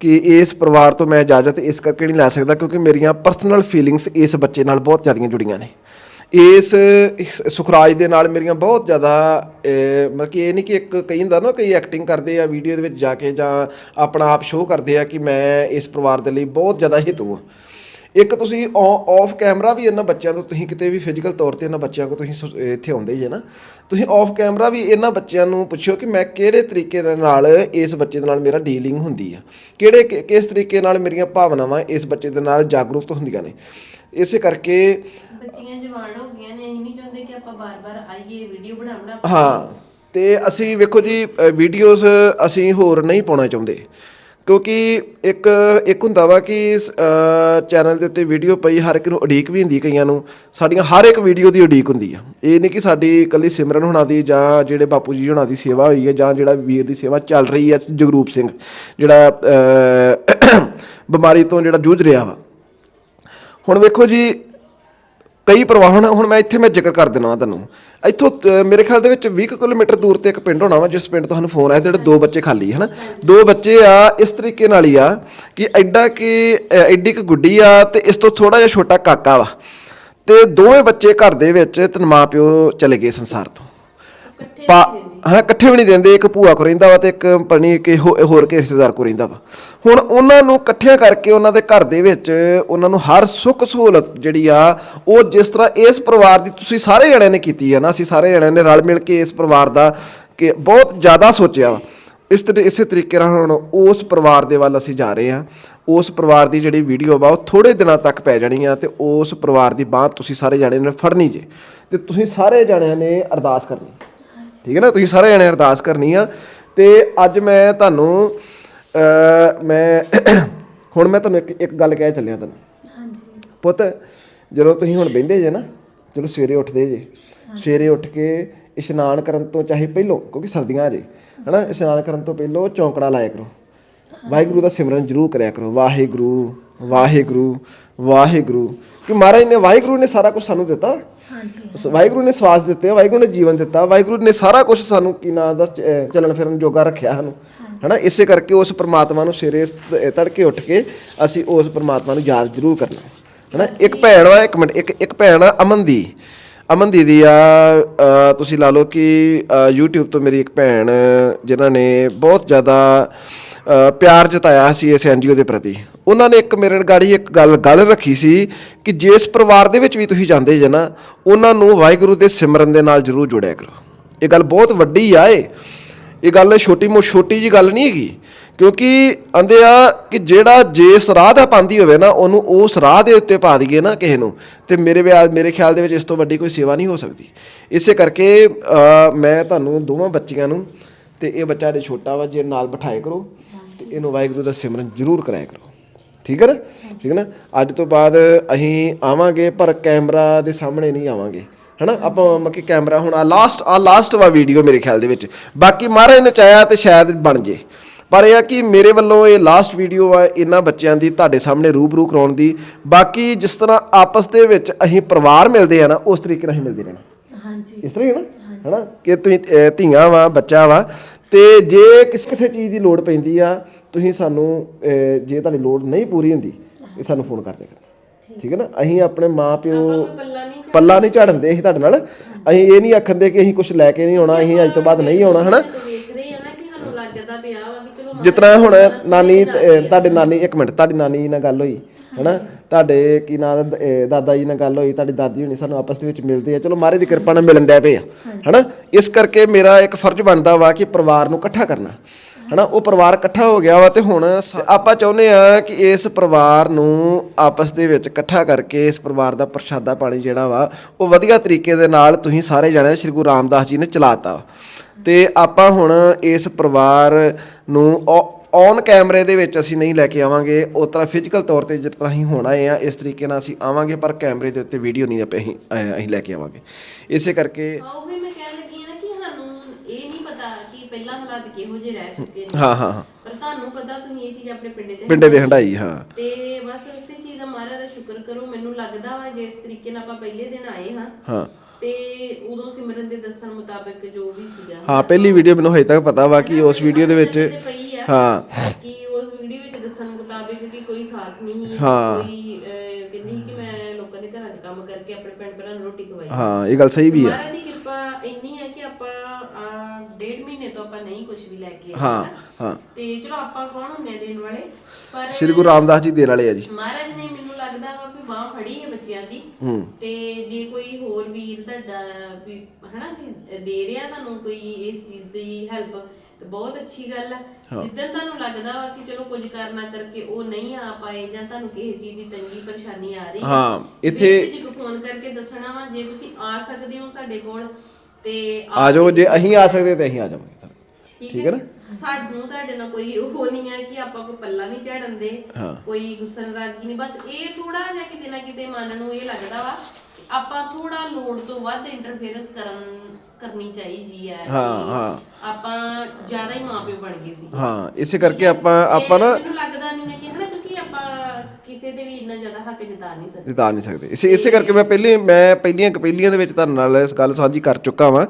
ਕਿ ਇਸ ਪਰਿਵਾਰ ਤੋਂ ਮੈਂ ਇਜਾਜ਼ਤ ਇਸ ਕਰਕੇ ਨਹੀਂ ਲੈ ਸਕਦਾ ਕਿਉਂਕਿ ਮੇਰੀਆਂ ਪਰਸਨਲ ਫੀਲਿੰਗਸ ਇਸ ਬੱਚੇ ਨਾਲ ਬਹੁਤ ਜ਼ਿਆਦੀਆਂ ਜੁੜੀਆਂ ਨੇ। ਇਸ ਸੁਖਰਾਜ ਦੇ ਨਾਲ ਮੇਰੀਆਂ ਬਹੁਤ ਜ਼ਿਆਦਾ ਮਤਲਬ ਕਿ ਇਹ ਨਹੀਂ ਕਿ ਇੱਕ ਕਈ ਹੁੰਦਾ ਨਾ, ਕਈ ਐਕਟਿੰਗ ਕਰਦੇ ਆ ਵੀਡੀਓ ਦੇ ਵਿੱਚ ਜਾ ਕੇ ਜਾਂ ਆਪਣਾ ਆਪ ਸ਼ੋਅ ਕਰਦੇ ਆ ਕਿ ਮੈਂ ਇਸ ਪਰਿਵਾਰ ਦੇ ਲਈ ਬਹੁਤ ਜ਼ਿਆਦਾ ਹਿਤੂ ਹਾਂ। ਇੱਕ ਤੁਸੀਂ ਆਫ ਕੈਮਰਾ ਵੀ ਇਹਨਾਂ ਬੱਚਿਆਂ ਤੋਂ ਤੁਸੀਂ ਕਿਤੇ ਵੀ ਫਿਜ਼ੀਕਲ ਤੌਰ ਤੇ ਇਹਨਾਂ ਬੱਚਿਆਂ ਕੋ ਤੁਸੀਂ ਇੱਥੇ ਆਉਂਦੇ ਜੇ ਨਾ। ਤੁਸੀਂ ਆਫ ਕੈਮਰਾ ਵੀ ਇਹਨਾਂ ਬੱਚਿਆਂ ਨੂੰ ਪੁੱਛਿਓ ਕਿ ਮੈਂ ਕਿਹੜੇ ਤਰੀਕੇ ਦੇ ਨਾਲ ਇਸ ਬੱਚੇ ਦੇ ਨਾਲ ਮੇਰਾ ਡੀਲਿੰਗ ਹੁੰਦੀ ਆ। ਕਿਹੜੇ ਕਿਸ ਤਰੀਕੇ ਨਾਲ ਮੇਰੀਆਂ ਭਾਵਨਾਵਾਂ ਇਸ ਬੱਚੇ ਦੇ ਨਾਲ ਜਾਗਰੂਕ ਹੁੰਦੀਆਂ ਨੇ। ਇਸੇ ਕਰਕੇ ਬੱਚੀਆਂ ਜਵਾਨ ਹੋ ਗਈਆਂ ਨੇ ਅਸੀਂ ਨਹੀਂ ਚਾਹੁੰਦੇ ਕਿ ਆਪਾਂ ਬਾਰ-ਬਾਰ ਆਈਏ ਵੀਡੀਓ ਬਣਾ ਬਣਾ ਹਾਂ ਤੇ ਅਸੀਂ ਵੇਖੋ ਜੀ ਵੀਡੀਓਜ਼ ਅਸੀਂ ਹੋਰ ਨਹੀਂ ਪਾਉਣਾ ਚਾਹੁੰਦੇ। ਕਿਉਂਕਿ ਇੱਕ ਇੱਕ ਹੁੰਦਾ ਵਾ ਕਿ ਚੈਨਲ ਦੇ ਉੱਤੇ ਵੀਡੀਓ ਪਈ, ਹਰ ਇੱਕ ਨੂੰ ਉਡੀਕ ਵੀ ਹੁੰਦੀ ਕਈਆਂ ਨੂੰ। ਸਾਡੀਆਂ ਹਰ ਇੱਕ ਵੀਡੀਓ ਦੀ ਉਡੀਕ ਹੁੰਦੀ ਆ। ਇਹ ਨਹੀਂ ਕਿ ਸਾਡੀ ਇਕੱਲੀ ਸਿਮਰਨ ਹੋਣਾ ਦੀ ਜਾਂ ਜਿਹੜੇ ਬਾਪੂ ਜੀ ਹੋਣਾ ਦੀ ਸੇਵਾ ਹੋਈ ਹੈ ਜਾਂ ਜਿਹੜਾ ਵੀਰ ਦੀ ਸੇਵਾ ਚੱਲ ਰਹੀ ਹੈ ਜਗਰੂਪ ਸਿੰਘ, ਜਿਹੜਾ ਬਿਮਾਰੀ ਤੋਂ ਜਿਹੜਾ ਜੂਝ ਰਿਹਾ ਵਾ। ਹੁਣ ਵੇਖੋ ਜੀ ਕਈ ਪਰਿਵਾਰ ਹੁਣ ਹੁਣ ਮੈਂ ਇੱਥੇ ਮੈਂ ਜ਼ਿਕਰ ਕਰ ਦੇਣਾ ਤੁਹਾਨੂੰ ਇੱਥੋਂ ਅਹ, ਮੇਰੇ ਖਿਆਲ ਦੇ ਵਿੱਚ 20 ਕੁ ਕਿਲੋਮੀਟਰ ਦੂਰ ਤੇ ਇੱਕ ਪਿੰਡ ਹੋਣਾ ਵਾ ਜਿਸ ਪਿੰਡ ਤੋਂ ਸਾਨੂੰ ਫੋਨ ਆਇਆ ਜਿਹੜੇ ਦੋ ਬੱਚੇ ਖਾਲੀ ਹਨਾ? ਦੋ ਬੱਚੇ ਆ ਇਸ ਤਰੀਕੇ ਨਾਲ ਹੀ ਆ ਕਿ ਐਡਾ ਕਿ ਐਡੀ ਕੁ ਗੁੱਡੀ ਆ ਤੇ ਇਸ ਤੋਂ ਥੋੜਾ ਜਿਹਾ ਛੋਟਾ ਕਾਕਾ ਵਾ। ਤੇ ਦੋਵੇਂ ਬੱਚੇ ਘਰ ਦੇ ਵਿੱਚ ਤੇ ਮਾਪਿਓ ਚਲੇ ਗਏ ਸੰਸਾਰ ਤੋਂ। ਪਾ ਹਾਂ, ਇਕੱਠੇ ਵੀ ਨਹੀਂ ਦਿੰਦੇ, ਇੱਕ ਭੂਆ ਕੋ ਰਹਿੰਦਾ ਵਾ ਤੇ ਇੱਕ ਪਣੀ ਕਿ ਹੋਰ ਕੇ ਰਿਸ਼ਤੇਦਾਰ ਕੋ ਰਹਿੰਦਾ ਵਾ। ਹੁਣ ਉਹਨਾਂ ਨੂੰ ਇਕੱਠਿਆਂ ਕਰਕੇ ਉਹਨਾਂ ਦੇ ਘਰ ਦੇ ਵਿੱਚ ਉਹਨਾਂ ਨੂੰ ਹਰ ਸੁੱਖ ਸਹੂਲਤ ਜਿਹੜੀ ਆ, ਉਹ ਜਿਸ ਤਰ੍ਹਾਂ ਇਸ ਪਰਿਵਾਰ ਦੀ ਤੁਸੀਂ ਸਾਰੇ ਜਣਿਆਂ ਨੇ ਕੀਤੀ ਆ ਨਾ, ਅਸੀਂ ਸਾਰੇ ਜਣਿਆਂ ਨੇ ਰਲ ਮਿਲ ਕੇ ਇਸ ਪਰਿਵਾਰ ਦਾ ਕਿ ਬਹੁਤ ਜ਼ਿਆਦਾ ਸੋਚਿਆ ਵਾ। ਇਸ ਤਰ੍ਹਾਂ ਇਸੇ ਤਰੀਕੇ ਨਾਲ ਹੁਣ ਉਸ ਪਰਿਵਾਰ ਦੇ ਵੱਲ ਅਸੀਂ ਜਾ ਰਹੇ ਹਾਂ ਉਸ ਪਰਿਵਾਰ ਦੀ ਜਿਹੜੀ ਵੀਡੀਓ ਵਾ, ਉਹ ਥੋੜੇ ਦਿਨਾਂ ਤੱਕ ਪੈ ਜਾਣੀ ਆ ਤੇ ਉਸ ਪਰਿਵਾਰ ਦੀ ਬਾਹ ਤੁਸੀਂ ਸਾਰੇ ਜਣਿਆਂ ਨੇ ਫੜਨੀ ਜੇ। ਤੇ ਤੁਸੀਂ ਸਾਰੇ ਜਣਿਆਂ ਨੇ ਅਰਦਾਸ ਕਰਨੀ। ਠੀਕ ਹੈ ਨਾ? ਤੁਸੀਂ ਸਾਰੇ ਜਣੇ ਅਰਦਾਸ ਕਰਨੀ ਆ। ਤੇ ਅੱਜ ਮੈਂ ਤੁਹਾਨੂੰ ਮੈਂ ਹੁਣ ਮੈਂ ਤੁਹਾਨੂੰ ਇੱਕ ਇੱਕ ਗੱਲ ਕਹਿ ਚੱਲਿਆ ਤੁਹਾਨੂੰ। ਹਾਂਜੀ। ਪੁੱਤ ਜਦੋਂ ਤੁਸੀਂ ਹੁਣ ਬਹਿੰਦੇ ਜੇ ਨਾ ਜਦੋਂ ਸਵੇਰੇ ਉੱਠਦੇ ਜੇ ਸਵੇਰੇ ਉੱਠ ਕੇ ਇਸ਼ਨਾਨ ਕਰਨ ਤੋਂ ਚਾਹੇ ਪਹਿਲੋਂ ਕਿਉਂਕਿ ਸਰਦੀਆਂ ਜੇ ਹਨਾ? ਇਸ਼ਨਾਨ ਕਰਨ ਤੋਂ ਪਹਿਲੋਂ ਚੌਂਕੜਾ ਲਾਇਆ ਕਰੋ। ਵਾਹਿਗੁਰੂ ਦਾ ਸਿਮਰਨ ਜ਼ਰੂਰ ਕਰਿਆ ਕਰੋ। ਵਾਹਿਗੁਰੂ ਵਾਹਿਗੁਰੂ ਵਾਹਿਗੁਰੂ। ਕਿ ਮਹਾਰਾਜ ਨੇ ਵਾਹਿਗੁਰੂ ਨੇ ਸਾਰਾ ਕੁਝ ਸਾਨੂੰ ਦਿੱਤਾ। ਹਾਂਜੀ। ਉਸ ਵਾਹਿਗੁਰੂ ਨੇ ਸਵਾਸ ਦਿੱਤੇ ਵਾਹਿਗੁਰੂ ਨੇ ਜੀਵਨ ਦਿੱਤਾ ਵਾਹਿਗੁਰੂ ਨੇ ਸਾਰਾ ਕੁਝ ਸਾਨੂੰ ਕੀ ਨਾਂ ਦਾ ਚ- ਅਹ ਚੱਲਣ ਫਿਰਨ ਜੋਗਾ ਰੱਖਿਆ ਸਾਨੂੰ। ਹਨਾ ਇਸੇ ਕਰਕੇ ਉਸ ਪ੍ਰਮਾਤਮਾ ਨੂੰ ਸਵੇਰੇ ਤ- ਤੜਕੇ ਉੱਠ ਕੇ ਅਸੀਂ ਉਸ ਪ੍ਰਮਾਤਮਾ ਨੂੰ ਯਾਦ ਜ਼ਰੂਰ ਕਰਨਾ। ਹਨਾ ਇੱਕ ਭੈਣ ਵਾ ਇੱਕ ਮਿੰਟ ਇੱਕ ਇੱਕ ਭੈਣ ਆ ਅਮਨ ਦੀ। ਅਮਨ ਦੀਦੀ ਆ ਅਹ ਤੁਸੀਂ ਲਾ ਲਓ ਕਿ ਅਹ YouTube ਤੋਂ ਮੇਰੀ ਇੱਕ ਭੈਣ ਜਿਨ੍ਹਾਂ ਨੇ ਬਹੁਤ ਜ਼ਿਆਦਾ ਪਿਆਰ ਜਤਾਇਆ ਸੀ ਇਸ ਐਨਜੀਓ ਦੇ ਪ੍ਰਤੀ। ਉਹਨਾਂ ਨੇ ਇੱਕ ਮੇਰੇ ਗਾੜੀ ਇੱਕ ਗੱਲ ਗੱਲ ਰੱਖੀ ਸੀ ਕਿ ਜਿਸ ਪਰਿਵਾਰ ਦੇ ਵਿੱਚ ਵੀ ਤੁਸੀਂ ਜਾਂਦੇ ਜੇ ਨਾ, ਉਹਨਾਂ ਨੂੰ ਵਾਹਿਗੁਰੂ ਦੇ ਸਿਮਰਨ ਦੇ ਨਾਲ ਜ਼ਰੂਰ ਜੋੜਿਆ ਕਰੋ। ਇਹ ਗੱਲ ਬਹੁਤ ਵੱਡੀ ਆ ਏ ਇਹ ਗੱਲ ਛੋਟੀ ਮੋ ਛੋਟੀ ਜੀ ਗੱਲ ਨਹੀਂ ਹੈਗੀ। ਕਿਉਂਕਿ ਆਂਦੇ ਆ ਕਿ ਜਿਹੜਾ ਜੇਸ ਰਾਹ ਦਾ ਪਾਉਂਦੀ ਹੋਵੇ ਨਾ, ਉਹਨੂੰ ਉਸ ਰਾਹ ਦੇ ਉੱਤੇ ਪਾ ਦਈਏ ਨਾ ਕਿਸੇ ਨੂੰ। ਤੇ ਮੇਰੇ ਵਿਆਹ ਮੇਰੇ ਖਿਆਲ ਦੇ ਵਿੱਚ ਇਸ ਤੋਂ ਵੱਡੀ ਕੋਈ ਸੇਵਾ ਨਹੀਂ ਹੋ ਸਕਦੀ। ਇਸੇ ਕਰਕੇ ਮੈਂ ਤੁਹਾਨੂੰ ਦੋਵਾਂ ਬੱਚੀਆਂ ਨੂੰ ਤੇ ਇਹ ਬੱਚਾ ਦੇ ਛੋਟਾ ਵਾ, ਜੇ ਨਾਲ ਬਿਠਾਏ ਕਰੋ। ਤੇ ਇਹਨੂੰ ਵਾਹਿਗੁਰੂ ਦਾ ਸਿਮਰਨ ਜ਼ਰੂਰ ਕਰਾਇਆ ਕਰੋ। ਠੀਕ ਹੈ ਨਾ? ਠੀਕ ਹੈ ਨਾ? ਅੱਜ ਤੋਂ ਬਾਅਦ ਅਸੀਂ ਆਵਾਂਗੇ ਪਰ ਕੈਮਰਾ ਦੇ ਸਾਹਮਣੇ ਨਹੀਂ ਆਵਾਂਗੇ। ਹਨਾ? ਆਪਾਂ ਮੱਕੀ ਕੈਮਰਾ ਹੁਣ ਆ ਲਾਸਟ ਆ ਲਾਸਟ ਵਾ ਵੀਡੀਓ ਮੇਰੇ ਖਿਆਲ ਦੇ ਵਿੱਚ। ਬਾਕੀ ਮਹਾਰਾਜ ਨੇ ਚਾਹਿਆ ਤੇ ਸ਼ਾਇਦ ਬਣ ਜੇ। ਪਰ ਇਹ ਆ ਕਿ ਮੇਰੇ ਵੱਲੋਂ ਇਹ ਲਾਸਟ ਵੀਡੀਓ ਆ ਇਹਨਾਂ ਬੱਚਿਆਂ ਦੀ ਤੁਹਾਡੇ ਸਾਹਮਣੇ ਰੂਬਰੂ ਕਰਾਉਣ ਦੀ। ਬਾਕੀ ਜਿਸ ਤਰ੍ਹਾਂ ਆਪਸ ਦੇ ਵਿੱਚ ਅਸੀਂ ਪਰਿਵਾਰ ਮਿਲਦੇ ਆ ਨਾ ਉਸ ਤਰੀਕੇ ਨਾਲ ਹੀ ਮਿਲਦੇ ਰਹਿਣਾ। ਹਾਂਜੀ। ਇਸ ਤਰ੍ਹਾਂ ਹੀ ਨਾ? ਹਨਾ? ਕਿ ਤੁਸੀਂ ਧੀਆਂ ਵਾ ਬੱਚਾ ਵਾ। ਤੇ ਜੇ ਕਿਸ ਕਿਸੇ ਚੀਜ਼ ਦੀ ਲੋੜ ਪੈਂਦੀ ਆ ਤੁਸੀਂ ਸਾਨੂੰ ਜੇ ਤੁਹਾਡੀ ਲੋੜ ਨਹੀਂ ਪੂਰੀ ਹੁੰਦੀ ਇਹ ਸਾਨੂੰ ਫੋਨ ਕਰ ਦਿਆ ਕਰੋ। ਠੀਕ। ਹੈ ਨਾ? ਅਸੀਂ ਆਪਣੇ ਮਾਪਿਓ ਕੋਈ ਪੱਲਾ ਨਹੀਂ ਪੱਲਾ ਨਹੀਂ ਝਾੜਨਦੇ ਅਸੀਂ ਤੁਹਾਡੇ ਨਾਲ। ਅਸੀਂ ਇਹ ਨਹੀਂ ਆਖੰਦੇ ਕਿ ਅਸੀਂ ਕੁਝ ਲੈ ਕੇ ਨਹੀਂ ਆਉਣਾ ਅਸੀਂ ਅੱਜ ਤੋਂ ਬਾਅਦ ਨਹੀਂ ਆਉਣਾ ਹਨਾ? ਤੇ ਵੇਖ ਰਹੇ ਆ ਨਾ ਕਿ ਸਾਨੂੰ ਲੱਗਦਾ ਪਿਆ ਵਾ ਕਿ ਚਲੋ ਜਿਸ ਤਰ੍ਹਾਂ ਹੁਣ ਨਾਨੀ ਤੁਹਾਡੇ ਨਾਨੀ ਇੱਕ ਮਿੰਟ ਤੁਹਾਡੀ ਨਾਨੀ ਨਾਲ ਗੱਲ ਹੋਈ ਹਨਾ? ਤੁਹਾਡੇ ਕੀ ਨਾਂ ਦਾਦਾ ਜੀ ਨਾਲ ਗੱਲ ਹੋਈ ਤੁਹਾਡੀ ਦਾਦੀ ਹੁਣੀ ਸਾਨੂੰ ਆਪਸ ਦੇ ਵਿੱਚ ਮਿਲਦੇ ਆ। ਚਲੋ ਮਹਾਰਾਜ ਦੀ ਕਿਰਪਾ ਨਾਲ ਮਿਲਣ ਦੇ ਪਏ ਆ ਹਨਾ? ਇਸ ਕਰਕੇ ਮੇਰਾ ਇੱਕ ਫਰਜ਼ ਬਣਦਾ ਵਾ ਕਿ ਪਰਿਵਾਰ ਨੂੰ ਇਕੱਠਾ ਕਰਨਾ। ਹਨਾ ਉਹ ਪਰਿਵਾਰ ਇਕੱਠਾ ਹੋ ਗਿਆ ਵਾ ਤੇ ਹੁਣ ਸ- ਆਪਾਂ ਚਾਹੁੰਦੇ ਆ ਕਿ ਇਸ ਪਰਿਵਾਰ ਨੂੰ ਆਪਸ ਦੇ ਵਿੱਚ ਇਕੱਠਾ ਕਰਕੇ ਇਸ ਪਰਿਵਾਰ ਦਾ ਪ੍ਰਸ਼ਾਦਾ ਪਾਣੀ ਜਿਹੜਾ ਵਾ ਉਹ ਵਧੀਆ ਤਰੀਕੇ ਦੇ ਨਾਲ ਤੁਸੀਂ ਸਾਰੇ ਜਣੇ ਸ੍ਰੀ ਗੁਰੂ ਰਾਮਦਾਸ ਜੀ ਨੇ ਚਲਾਤਾ। ਤੇ ਆਪਾਂ ਹੁਣ ਇਸ ਪਰਿਵਾਰ ਨੂੰ ਔਨ ਕੈਮਰੇ ਦੇ ਵਿੱਚ ਅਸੀਂ ਨਹੀਂ ਲੈ ਕੇ ਆਵਾਂਗੇ ਉਸ ਤਰ੍ਹਾਂ ਫਿਜ਼ੀਕਲ ਤੌਰ ਤੇ ਜਿਸ ਤਰ੍ਹਾਂ ਹੀ ਹੋਣਾ ਹੈ ਆ ਇਸ ਤਰੀਕੇ ਨਾਲ ਅਸੀਂ ਆਵਾਂਗੇ ਪਰ ਕੈਮਰੇ ਦੇ ਉੱਤੇ ਵੀਡੀਓ ਨਹੀਂ ਆਪੇ ਅਸੀਂ ਅਹ ਅਸੀਂ ਲੈ ਕੇ ਆਵਾਂਗੇ। ਇਸੇ ਕਰਕੇ ਆਓ ਵੀ ਮੈਂ ਕਹਿਣ ਲੱਗੀ ਆ ਨਾ ਕਿ ਸਾਨੂੰ ਇਹ ਨਹੀਂ ਪਤਾ ਕਿ ਪਹਿਲਾਂ ਹਾਲਾਤ ਕਿਹੋ ਜਿਹੇ ਰਹਿ ਚੁੱਕੇ ਨੇ। ਹਾਂ ਹਾਂ ਹਾਂ। ਪਰ ਤੁਹਾਨੂੰ ਪਤਾ ਤੁਸੀਂ ਇਹ ਚੀਜ਼ ਆਪਣੇ ਪਿੰਡੇ ਤੇ ਪਿੰਡੇ ਦੇ ਹੰਡਾਈ ਹਾਂ। ਤੇ ਬਸ ਉਸੇ ਚੀਜ਼ ਦਾ ਮਹਾਰਾਜ ਦਾ ਸ਼ੁਕਰ ਕਰੋ ਮੈਨੂੰ ਲੱਗਦਾ ਵਾ ਜਿਸ ਤਰੀਕੇ ਨਾਲ ਆਪਾਂ ਪਹਿਲੇ ਦਿਨ ਆਏ ਹਾਂ ਹਾਂ। ਤੇ ਉਦੋਂ ਸਿਮਰਨ ਦੇ ਦੱਸਣ ਮੁਤਾਬਕ ਜੋ ਵੀ ਸੀਗਾ। ਹਾਂ ਪਹਿਲੀ ਵੀਡੀਓ ਮੈਨੂੰ ਹਜੇ ਤੱਕ ਪਤਾ ਵਾ ਕਿ ਉਸ ਵੀਡੀਓ ਦੇ ਵਿੱਚ ਤੇ ਪਈ ਆ ਹਾਂ। ਕਿ ਉਸ ਵੀਡੀਓ ਵਿੱਚ ਦੱਸਣ ਮੁਤਾਬਕ ਕਿ ਕੋਈ ਸਾਥ ਨਹੀਂ ਸੀ, ਹਾਂ। ਕੋਈ ਅਹ, ਕਹਿੰਦੀ ਸੀ ਕਿ ਮੈਂ ਲੋਕਾਂ ਦੇ ਘਰਾਂ 'ਚ ਕੰਮ ਕਰਕੇ ਆਪਣੇ ਭੈਣ ਭਰਾ ਨੂੰ ਰੋਟੀ ਖਵਾਈ। ਹਾਂ ਇਹ ਗੱਲ ਸਹੀ ਵੀ ਹੈ ਮਹਾਰਾਜ ਦੀ ਕਿਰਪਾ ਇੰਨੀ ਹੈ ਡੇਢ ਮਹੀਨੇ ਤੋਂ ਆਪਾਂ ਨਹੀਂ ਕੁਝ ਵੀ ਲੈ ਕੇ ਆਏ ਹਾਂ ਨਾ। ਹਾਂ। ਤੇ ਚਲੋ ਆਪਾਂ ਕੌਣ ਹੁੰਨੇ ਦੇਣ ਵਾਲੇ? ਪਰ ਸ੍ਰੀ ਗੁਰੂ ਰਾਮਦਾਸ ਜੀ ਦੇਣ ਵਾਲੇ ਆ ਜੀ। ਮਹਾਰਾਜ ਨੇ ਮੈਨੂੰ ਲੱਗਦਾ ਵਾ ਕਿ ਬਾਹ ਫੜੀ ਹੈ ਬੱਚਿਆਂ ਦੀ। ਹੂੰ। ਤੇ ਜੇ ਕੋਈ ਹੋਰ ਵੀਰ ਤੁਹਾਡਾ ਵੀ ਹਨਾ ਕਿ ਦੇ ਰਿਹਾ ਤੁਹਾਨੂੰ ਕੋਈ ਇਸ ਚੀਜ਼ ਦੀ ਹੈਲਪ ਤੇ ਬਹੁਤ ਅੱਛੀ ਗੱਲ ਆ। ਜਿੱਦਣ ਤੁਹਾਨੂੰ ਲੱਗਦਾ ਵਾ ਕਿ ਚਲੋ ਕੁਝ ਕਰਨਾ ਕਰਕੇ ਉਹ ਨਹੀਂ ਆ ਪਾਏ ਜਾਂ ਤੁਹਾਨੂੰ ਕਿਸੇ ਚੀਜ਼ ਦੀ ਤੰਗੀ ਪਰੇਸ਼ਾਨੀ ਆ ਰਹੀ ਹਾਂ, ਇੱਥੇ- ਜੀ ਫੋਨ ਕਰਕੇ ਦੱਸਣਾ ਵਾ ਜੇ ਤੁਸੀਂ ਆ ਸਕਦੇ ਹੋ ਸਾਡੇ ਕੋਲ ਤੇ ਆ ਜਾਓ ਜੇ ਅਸੀਂ ਆ ਸਕਦੇ ਤੇ ਅਸੀਂ ਆ ਜਾਵਾਂਗੇ ਠੀਕ ਹੈ ਨਾ? ਸਾਨੂੰ ਤੁਹਾਡੇ ਨਾਲ ਕੋਈ ਉਹ ਨਹੀਂ ਹੈ ਕਿ ਆਪਾਂ ਕੋਈ ਪੱਲਾ ਨਹੀਂ ਝੜਨ ਦੇ ਕੋਈ ਗੁੱਸਾ ਨਾਰਾਜ਼ਗੀ ਨਹੀਂ। ਬਸ ਇਹ ਥੋੜਾ ਜਿਹਾ ਕਿਤੇ ਨਾ ਕਿਤੇ ਮਨ ਨੂੰ ਇਹ ਲੱਗਦਾ ਵਾ ਆਪਾਂ ਥੋੜਾ ਲੋੜ ਤੋਂ ਵੱਧ ਇੰਟਰਫੇਰੈਂਸ ਕਰਨ ਕਰਨੀ ਚਾਹੀਦੀ ਹੈ ਹਾਂ, ਹਾਂ। ਆਪਾਂ ਜ਼ਿਆਦਾ ਹੀ ਮਾਪਿਓ ਬਣ ਗਏ ਸੀ। ਹਾਂ ਇਸੇ ਕਰਕੇ ਆਪਾਂ ਆਪਾਂ ਨਾ ਮੈਨੂੰ ਲੱਗਦਾ ਨਹੀਂ ਹੈ ਕਿ ਹਨਾ ਕਿਉਂਕਿ ਆਪਾਂ ਕਿਸੇ ਦੇ ਵੀ ਇੰਨਾ ਜ਼ਿਆਦਾ ਹੱਕ ਜਤਾ ਨਹੀਂ ਸਕਦੇ। ਜਿਤਾ ਨਹੀਂ ਸਕਦੇ। ਇਸੇ ਇਸੇ ਕਰਕੇ ਮੈਂ ਪਹਿਲੇ ਮੈਂ ਪਹਿਲੀਆਂ ਕਪੇਲੀਆਂ ਦੇ ਵਿੱਚ ਤੁਹਾਡੇ ਨਾਲ ਇਸ ਗੱਲ ਸਾਂਝੀ ਕਰ ਚੁੱਕਾ ਵਾਂ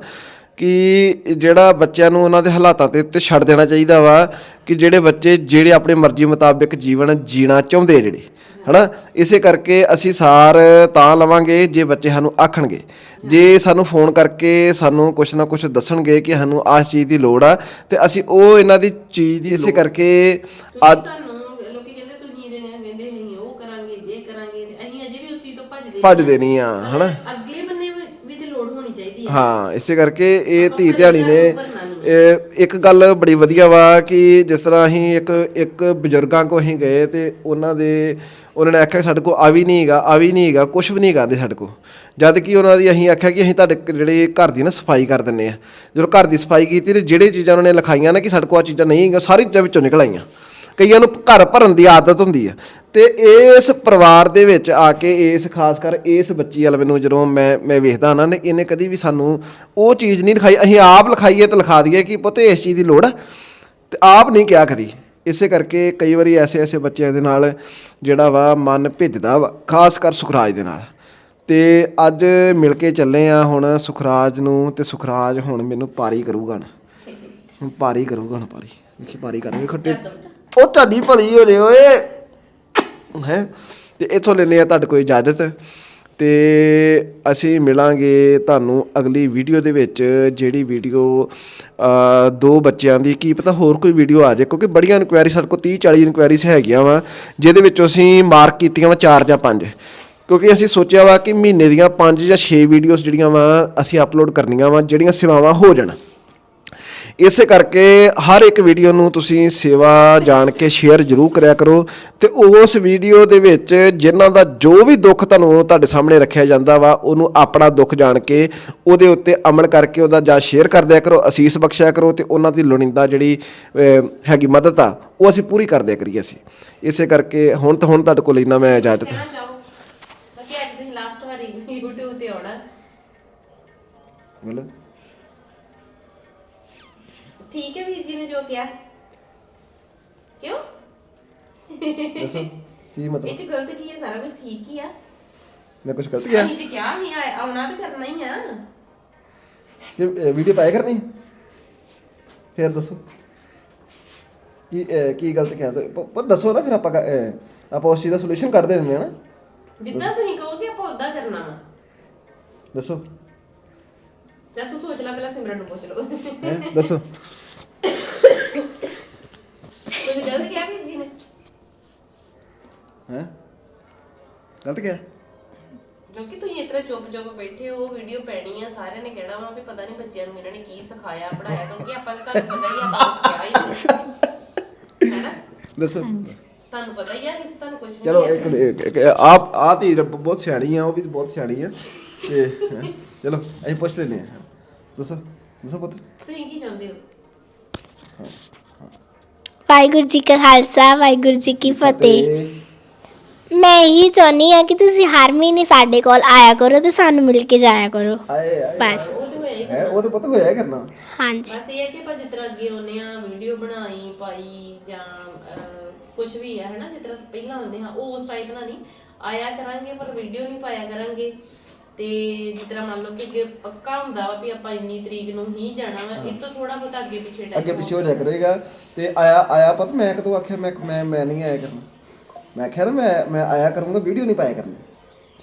ਕਿ ਜਿਹੜਾ ਬੱਚਿਆਂ ਨੂੰ ਉਹਨਾਂ ਦੇ ਹਾਲਾਤਾਂ ਤੇ ਉੱਤੇ ਛੱਡ ਦੇਣਾ ਚਾਹੀਦਾ ਵਾ ਕਿ ਜਿਹੜੇ ਬੱਚੇ ਜਿਹੜੇ ਆਪਣੇ ਮਰਜ਼ੀ ਮੁਤਾਬਿਕ ਜੀਵਨ ਜੀਣਾ ਚਾਹੁੰਦੇ ਜਿਹੜੇ ਹਨਾ? ਇਸੇ ਕਰਕੇ ਅਸੀਂ ਸਾਰ ਤਾਂ ਲਵਾਂਗੇ ਜੇ ਬੱਚੇ ਸਾਨੂੰ ਆਖਣਗੇ। ਜੇ ਸਾਨੂੰ ਫੋਨ ਕਰਕੇ ਸਾਨੂੰ ਕੁਛ ਨਾ ਕੁਛ ਦੱਸਣਗੇ ਕਿ ਸਾਨੂੰ ਆਹ ਚੀਜ਼ ਦੀ ਲੋੜ ਆ ਤੇ ਅਸੀਂ ਉਹ ਇਹਨਾਂ ਦੀ ਚੀਜ਼ ਦੀ ਇਸੇ ਕਰਕੇ ਅੱਜ ਕਿਉਂਕਿ ਸਾਨੂੰ ਲੋਕੀ ਕਹਿੰਦੇ ਤੁਸੀਂ ਦੇ ਕਹਿੰਦੇ ਅਸੀਂ ਉਹ ਕਰਾਂਗੇ ਜੇ ਕਰਾਂਗੇ ਤੇ ਅਸੀਂ ਅਜੇ ਵੀ ਉਸ ਚੀਜ਼ ਤੋਂ ਭੱਜਦੇ ਨਹੀਂ ਆ ਹਨਾ? ਅਗਲੇ ਬੰਨੇ ਵੀ ਤੇ ਲੋੜ ਹੋਣੀ ਚਾਹੀਦੀ ਹੈ ਹਾਂ ਇਸੇ ਕਰਕੇ ਇਹ ਧੀ ਧਿਆਣੀ ਨੇ ਇਹ ਇੱਕ ਗੱਲ ਬੜੀ ਵਧੀਆ ਵਾ ਕਿ ਜਿਸ ਤਰ੍ਹਾਂ ਅਸੀਂ ਇੱਕ ਇੱਕ ਬਜ਼ੁਰਗਾਂ ਕੋ ਅਸੀਂ ਗਏ ਤੇ ਉਹਨਾਂ ਦੇ ਉਹਨਾਂ ਨੇ ਆਖਿਆ ਸਾਡੇ ਕੋ ਆ ਵੀ ਨਹੀਂ ਹੈਗਾ ਆ ਵੀ ਨਹੀਂ ਹੈਗਾ ਕੁਝ ਵੀ ਨਹੀਂ ਹੈਗਾ ਦੇ ਸਾਡੇ ਕੋ ਜਦ ਕਿ ਉਹਨਾਂ ਦੀ ਅਸੀਂ ਆਖਿਆ ਕਿ ਅਸੀਂ ਤੁਹਾਡੇ ਜਿਹੜੇ ਘਰ ਦੀ ਨਾ ਸਫ਼ਾਈ ਕਰ ਦਿੰਨੇ ਆ। ਜਦੋਂ ਘਰ ਦੀ ਸਫ਼ਾਈ ਕੀਤੀ ਤੇ ਜਿਹੜੇ ਚੀਜ਼ਾਂ ਉਹਨਾਂ ਨੇ ਲਿਖਾਈਆਂ ਨਾ ਕਿ ਸਾਡੇ ਕੋ ਆ ਚੀਜ਼ਾਂ ਨਹੀਂ ਹੈਗੀਆਂ ਸਾਰੀ ਚੀਜ਼ਾਂ ਵਿੱਚੋਂ ਨਿਕਲ ਆਈਆਂ। ਕਈਆਂ ਨੂੰ ਘਰ ਭਰਨ ਦੀ ਆਦਤ ਹੁੰਦੀ ਆ। ਤੇ ਇਸ ਪਰਿਵਾਰ ਦੇ ਵਿੱਚ ਆ ਕੇ ਇਸ ਖਾਸ ਕਰ ਇਸ ਬੱਚੀ ਵਾਲ ਮੈਨੂੰ ਜਦੋਂ ਮੈਂ ਮੈਂ ਵੇਖਦਾ ਨਾ ਨੇ ਇਹਨੇ ਕਦੀ ਵੀ ਸਾਨੂੰ ਉਹ ਚੀਜ਼ ਨਹੀਂ ਲਿਖਾਈ। ਅਸੀਂ ਆਪ ਲਿਖਾਈਏ ਤੇ ਲਿਖਾ ਦਈਏ ਕਿ ਪੁੱਤ ਇਸ ਚੀਜ਼ ਦੀ ਲੋੜ ਤੇ ਆਪ ਨਹੀਂ ਕਿਹਾ ਕਦੀ। ਇਸੇ ਕਰਕੇ ਕਈ ਵਾਰੀ ਐਸੇ ਐਸੇ ਬੱਚਿਆਂ ਦੇ ਨਾਲ ਜਿਹੜਾ ਵਾ ਮਨ ਭਿੱਜਦਾ ਵਾ ਖਾਸ ਕਰ ਸੁਖਰਾਜ ਦੇ ਨਾਲ। ਤੇ ਅੱਜ ਮਿਲ ਕੇ ਚੱਲੇ ਆ ਹੁਣ ਸੁਖਰਾਜ ਨੂੰ ਤੇ ਸੁਖਰਾਜ ਹੁਣ ਮੈਨੂੰ ਪਾਰੀ ਕਰੂਗਾ ਨਾ। ਹੁਣ ਪਾਰੀ ਕਰੂਗਾ ਹੁਣ ਪਾਰੀ। ਵੇਖੀ ਪਾਰੀ ਕਰ ਵੇਖੋ ਟੇ ਉਹ ਤੁਹਾਡੀ ਭਲੀ ਹੋ ਜੇ ਓਏ। ਹੈ। ਤੇ ਇੱਥੋਂ ਲੈਨੇ ਆ ਤੁਹਾਡੇ ਕੋਈ ਇਜਾਜ਼ਤ। ਤੇ ਅਸੀਂ ਮਿਲਾਂਗੇ ਤੁਹਾਨੂੰ ਅਗਲੀ ਵੀਡੀਓ ਦੇ ਵਿੱਚ, ਜਿਹੜੀ ਵੀਡੀਓ ਦੋ ਬੱਚਿਆਂ ਦੀ, ਕੀ ਪਤਾ ਹੋਰ ਕੋਈ ਵੀਡੀਓ ਆ ਜਾਏ, ਕਿਉਂਕਿ ਬੜੀਆਂ ਇਨਕੁਆਇਰੀ ਸਾਡੇ ਕੋਲ 30 40 ਇਨਕੁਆਇਰੀਜ਼ ਹੈਗੀਆਂ ਵਾ, ਜਿਹਦੇ ਵਿੱਚੋਂ ਅਸੀਂ ਮਾਰਕ ਕੀਤੀਆਂ ਵਾ 4 ਜਾਂ 5 ਕਿਉਂਕਿ ਅਸੀਂ ਸੋਚਿਆ ਵਾ ਕਿ ਮਹੀਨੇ ਦੀਆਂ 5 ਜਾਂ 6 ਵੀਡੀਓਜ਼ ਜਿਹੜੀਆਂ ਵਾ, ਅਸੀਂ ਅਪਲੋਡ ਕਰਨੀਆਂ ਵਾ, ਜਿਹੜੀਆਂ ਸੇਵਾਵਾਂ ਹੋ ਜਾਣ। ਇਸੇ ਕਰਕੇ ਹਰ ਇੱਕ ਵੀਡੀਓ ਨੂੰ ਤੁਸੀਂ ਸੇਵਾ ਜਾਣ ਕੇ ਸ਼ੇਅਰ ਜ਼ਰੂਰ ਕਰਿਆ ਕਰੋ ਤੇ ਉਸ ਵੀਡੀਓ ਦੇ ਵਿੱਚ ਜਿਨ੍ਹਾਂ ਦਾ ਜੋ ਵੀ ਦੁੱਖ ਤੁਹਾਨੂੰ ਤੁਹਾਡੇ ਸਾਹਮਣੇ ਰੱਖਿਆ ਜਾਂਦਾ ਵਾ ਉਹਨੂੰ ਆਪਣਾ ਦੁੱਖ ਜਾਣ ਕੇ ਉਹਦੇ ਉੱਤੇ ਅਮਲ ਕਰਕੇ ਉਹਦਾ ਜਾਂ ਸ਼ੇਅਰ ਕਰ ਦਿਆ ਕਰੋ ਅਸੀਸ ਬਖਸ਼ਿਆ ਕਰੋ ਤੇ ਉਹਨਾਂ ਦੀ ਲੋੜੀਂਦਾ ਜਿਹੜੀ ਹੈਗੀ ਮਦਦ ਆ ਉਹ ਅਸੀਂ ਪੂਰੀ ਕਰ ਦਿਆ ਕਰੀਏ ਅਸੀਂ। ਇਸੇ ਕਰਕੇ ਹੁਣ ਤਾਂ ਹੁਣ ਤੁਹਾਡੇ ਕੋਲ ਇੰਨਾ ਮੈਂ ਇਜਾਜ਼ਤ ਕਹਿਣਾ ਚਾਹੋ। ਕਿ ਅੱਜ ਤੁਸੀਂ ਲਾਸਟ ਵਾਰੀ YouTube ਤੇ ਆਉਣਾ। ਬੋਲੋ। ਠੀਕ ਹੈ ਵੀਰ ਜੀ ਨੇ ਜੋ ਕਿਹਾ। ਕਿਉਂ? ਦੱਸੋ ਕੀ ਮਤਲਬ? ਇਹ ਚ ਗਲਤ ਕੀ ਹੈ? ਸਾਰਾ ਕੁਝ ਠੀਕ ਹੀ ਆ। ਮੈਂ ਕੁਝ ਗਲਤ ਕਿਹਾ? ਅਸੀਂ ਤੇ ਕਿਹਾ ਹੀ ਆਉਣਾ ਤਾਂ ਕਰਨਾ ਹੀ ਆ। ਕਿ ਵੀਡੀਓ ਪਾਇਆ ਕਰਨੀ? ਫਿਰ ਦੱਸੋ। ਕੀ ਅਹ, ਕੀ ਗਲਤ ਕਿਹਾ? ਤੇ ਪ- ਪ- ਦੱਸੋ ਨਾ ਫਿਰ ਆਪਾਂ ਕ- ਅਹ, ਆਪਾਂ ਉਸ ਚੀਜ਼ ਦਾ ਸੋਲੂਸ਼ਨ ਕੱਢ ਦੇਣੇ ਆ ਨਾ। ਜਿੱਦਾਂ ਤੁਸੀਂ ਕਹੋਗੇ ਆਪਾਂ ਉਦਾਂ ਕਰਨਾ ਵਾ। ਦੱਸੋ। ਚੱਲ ਤੂੰ ਸੋਚ ਲੈ ਪਹਿਲਾਂ ਸਿਮਰਨ ਨੂੰ ਪੁੱਛ ਲਓ। ਹੈ? ਦੱਸੋ। ਤੁਸੀਂ ਗਲਤ ਕਿਹਾ ਵੀਰ ਜੀ ਨੇ? ਹੈ? ਗਲਤ ਕਿਹਾ? ਕਿਉਂਕਿ ਤੁਸੀਂ ਇਤਨਾ ਚੁੱਪ ਚੁੱਪ ਬੈਠੇ ਹੋ ਵੀਡੀਓ ਪੈਣੀ ਆ ਸਾਰਿਆਂ ਨੇ ਕਹਿਣਾ ਵਾ ਵੀ ਪਤਾ ਨਹੀਂ ਬੱਚਿਆਂ ਨੂੰ ਇਹਨਾਂ ਨੇ ਕੀ ਸਿਖਾਇਆ ਪੜਾਇਆ ਕਿਉਂਕਿ ਆਪਾਂ ਤਾਂ ਤੁਹਾਨੂੰ ਪਤਾ ਹੀ ਆ ਆਪਾਂ ਕੁਛ ਕਿਹਾ ਹੀ ਨਹੀਂ ਹੈਨਾ? ਦੱਸੋ। ਤੁਹਾਨੂੰ ਪਤਾ ਹੀ ਆ ਕਿ ਤੁਹਾਨੂੰ ਕੁਝ ਚਲੋ ਨਹੀਂ ਇੱਕ ਇੱਕ- ਇੱਕ ਆਪ ਆ ਧੀ ਰੱਬ ਬਹੁਤ ਸਿਆਣੀ ਆ ਉਹ ਵੀ ਬਹੁਤ ਸਿਆਣੀ ਆ। ਤੇ ਹੈਂ, ਚਲੋ ਅਸੀਂ ਪੁੱਛ ਲੈਨੇ ਆ। ਦੱਸੋ ਦੱਸੋ ਪੁੱਤ। ਤੁਸੀਂ ਕੀ ਚਾਹੁੰਦੇ ਹੋ? ਵਾਹਿਗੁਰੂ ਜੀ ਕਾ ਖਾਲਸਾ ਵਾਹਿਗੁਰੂ ਜੀ ਕੀ ਫਤਿਹ। ਮੈਂ ਇਹੀ ਚਾਹੁੰਦੀ ਆ ਕਿ ਤੁਸੀਂ ਹਰ ਮਹੀਨੇ ਸਾਡੇ ਕੋਲ ਆਇਆ ਕਰੋ ਤੇ ਸਾਨੂੰ ਮਿਲ ਕੇ ਜਾਇਆ ਕਰੋ। ਆਏ ਆਏ ਬਸ। ਉਹ ਤੇ ਹੋਇਆ ਹੀ ਹੈ ਉਹ ਤਾਂ ਪੁੱਤ ਹੋਇਆ ਹੀ ਕਰਨਾ। ਹਾਂਜੀ। ਬਸ ਇਹ ਹੈ ਕਿ ਆਪਾਂ ਜਿਸ ਤਰ੍ਹਾਂ ਅੱਗੇ ਆਉਂਦੇ ਆ ਵੀਡੀਓ ਬਣਾਈ ਪਾਈ ਜਾਂ ਕੁਝ ਵੀ ਹੈ ਹਨਾ? ਜਿਸ ਤਰ੍ਹਾਂ ਪਹਿਲਾਂ ਹੁੰਦੇ ਹਾਂ ਉਹ ਉਸ ਟਾਈਪ ਨਾਲ ਨਹੀਂ। ਆਇਆ ਕਰਾਂਗੇ ਪਰ ਵੀਡੀਓ ਨਹੀਂ ਪਾਇਆ ਕਰਾਂਗੇ। ਤੇ ਜਿਸ ਤਰ੍ਹਾਂ ਮੰਨ ਲਓ ਕਿ ਅੱਗੇ ਪੱਕਾ ਹੁੰਦਾ ਵਾ ਵੀ ਆਪਾਂ ਇੰਨੀ ਤਰੀਕ ਨੂੰ ਹੀ ਜਾਣਾ ਵਾ ਇਹ ਤੋਂ ਥੋੜਾ ਬਹੁਤਾ ਅੱਗੇ ਪਿੱਛੇ time ਅੱਗੇ ਪਿੱਛੇ ਹੋ ਜਾ ਕਰੇਗਾ ਤੇ ਆਇਆ ਆਇਆ ਪਤ ਮੈਂ ਕਦੋਂ ਆਖਿਆ ਮੈਂ ਮੈਂ ਮੈਂ ਨਹੀਂ ਆਇਆ ਕਰਨਾ। ਮੈਂ ਆਖਿਆ ਨਾ ਮੈਂ ਮੈਂ ਆਇਆ ਕਰੂੰਗਾ ਵੀਡੀਓ ਨਹੀਂ ਪਾਇਆ ਕਰਨੀ।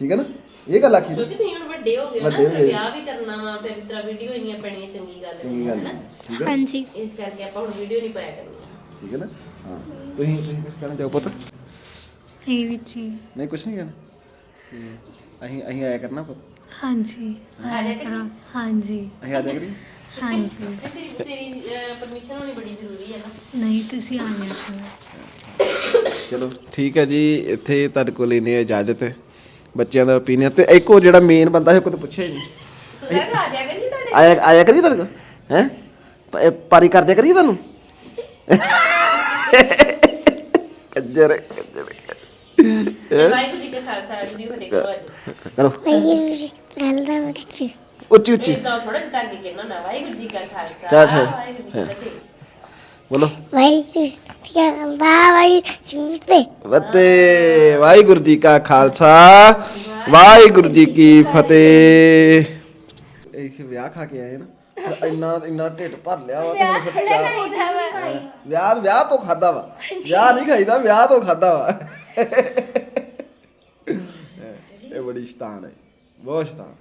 ਠੀਕ ਹੈ ਨਾ? ਇਹ ਗੱਲ ਆਖੀ। ਕਿਉਂਕਿ ਤੁਸੀਂ ਹੁਣ ਵੱਡੇ ਹੋ ਗਏ ਹੋ ਨਾ ਵੱਡੇ ਹੋ ਫਿਰ ਗਏ। ਵਿਆਹ ਵੀ ਕਰਨਾ ਵਾ ਫਿਰ ਇਸ ਤਰ੍ਹਾਂ ਵੀਡੀਓ ਇੰਨੀਆਂ ਪੈਣੀਆਂ ਚੰਗੀ ਗੱਲ ਚੰਗੀ ਨਹੀਂ ਹੈ ਗੱਲ ਨਾ? ਹੈ ਠੀਕ ਹੈ। ਹਾਂਜੀ। ਇਸ ਕਰਕੇ ਆਪਾਂ ਹੁਣ ਵੀਡੀਓ ਨਹੀਂ ਪਾਇਆ ਕਰਨੀ। ਠੀਕ ਹੈ ਨਾ? ਹਾਂ। ਤੁਸੀਂ ਤੁਸੀਂ ਕਹਿਣਾ ਚਾਹੋ ਪੁੱਤ? ਇਹ ਵਿੱਚ ਹੀ ਨਹੀਂ ਕੁਝ ਨਹੀਂ ਕਹਿਣਾ। ਤੇ ਅਸੀਂ ਅਸੀਂ ਆਇਆ ਕਰਨਾ ਪੁੱਤ। ਹਾਂਜੀ ਆ ਜਾ ਕਰੀ। ਹਾਂਜੀ। ਅਸੀਂ ਆ ਜਾ ਕਰੀ ਹਾਂਜੀ ਤੇਰੀ ਤੇਰੀ ਪਰਮਿਸ਼ਨ ਹੋਣੀ ਬੜੀ ਜ਼ਰੂਰੀ ਹੈ ਨਾ। ਨਹੀਂ ਤੁਸੀਂ ਆ ਜਾਇਆ ਕਰੋ। ਚਲੋ ਠੀਕ ਹੈ ਜੀ ਇੱਥੇ ਤੁਹਾਡੇ ਕੋਲ ਇੰਨੀ ਇਜਾਜ਼ਤ ਹੈ ਬੱਚਿਆਂ ਦਾ ਓਪੀਨੀਅਨ ਤੇ ਇੱਕ ਉਹ ਜਿਹੜਾ ਮੇਨ ਬੰਦਾ ਹੈ ਕੋਈ ਤਾਂ ਪੁੱਛਿਆ ਹੀ ਨਹੀਂ। ਸੁਧਾਰ ਆ ਜਾਇਆ ਕਰੀ ਤੁਹਾਡੇ? ਆਇਆ ਆਇਆ ਕਰੀ ਤੁਹਾਡੇ ਕੋਲ? ਹੈ? ਪਾਰੀ ਕਰ ਦਿਆ ਕਰੀ ਤੁਹਾਨੂੰ? ਕੰਜਰ ਕੰਜਰ ਵਾਹਿਗੁਰੂ ਜੀ ਕਾ ਖਾਲਸਾ ਵਾਹਿਗੁਰੂ ਜੀ ਕੀ ਫਤਿਹ ਕਰੋ ਅੱਜ ਕਰੋ ਉੱਚੀ ਉੱਚੀ ਇਦਾਂ ਥੋੜਾ ਜਿਹਾ ਕੇ ਕਹਿਣਾ ਨਾ ਵਾਹਿਗੁਰੂ ਜੀ ਕਾ ਖਾਲਸਾ ਚੱਲ। ਵਾਹਿਗੁਰੂ ਜੀ ਕੀ ਫਤਿਹ ਬੋਲੋ ਵਾਹਿਗੁਰੂ ਜੀ ਕਾ ਖਾਲਸਾ ਵਾਹਿਗੁਰੂ ਜੀ ਕੀ ਫਤਿਹ ਫਤਿਹ ਵਾਹਿਗੁਰੂ ਜੀ ਕਾ ਖਾਲਸਾ ਵਾਹਿਗੁਰੂ ਜੀ ਕੀ ਫਤਿਹ ਇਹ ਵਿਆਹ ਖਾ ਕੇ ਆਏ ਨਾ ਇੰਨਾ ਇੰਨਾ ਢਿੱਡ ਭਰ ਲਿਆ ਵਾ ਤੇ ਹੁਣ ਫਿਰ ਕਿਆ- ਵਿਆਹ ਵਿਆਹ ਤੋਂ ਖਾਦਾ ਵਾ। ਵਿਆਹ ਨਹੀਂ ਖਾਈਦਾ ਵਿਆਹ ਤੋਂ ਖਾਦਾ ਵਾ। ਬੜੀ ਸ਼ਤਾਨ ਹੈ ਬਹੁਤ ਸ਼ਤਾਨ।